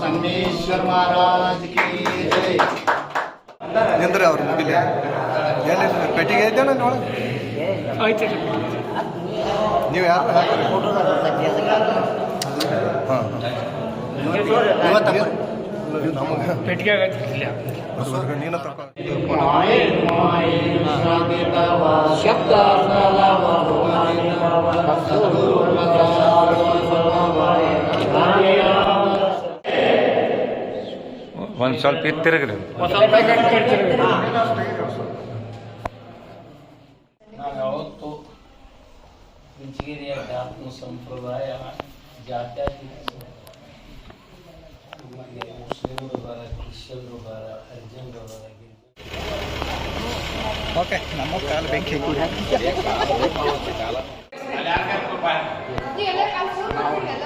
ಸಂಗಮೇಶ್ವರ ಮಹಾರಾಜ್ ನಿಂದ್ರೆ ಅವ್ರು ಮುಗಿಲಿ. ಎಲ್ಲಿ ಪೆಟ್ಟಿಗೆ ಐತೇನ ಆಯ್ತು ನೀವು ಯಾರು? ಹಾಂ ನಮಗೆ. ಪೆಟ್ಟಿಗೆ ನೀನು ಶಬ್ದ ಒಂದು ಸ್ವಲ್ಪ ಇತ್ತು ತಿರುಗ್ರಿ ನಾವು ಯಾವತ್ತು ಇಂಚಿಗಿರಿಯ ಆತ್ಮ ಸಂಪ್ರದಾಯ ಜಾತ್ಯಾತೀತ ನಮ್ಮಲ್ಲಿ ಮುಸ್ಲಿಮರು ಬರ ಕ್ರಿಶ್ಚಿಯನ್ರು ಬರ ಹರಿಜನರು ಬರ ಓಕೆ ನಮ್ಮ ಕಾಲ ಬೆಂಕಿ ನೀವೆಲ್ಲ ಕಾಲ್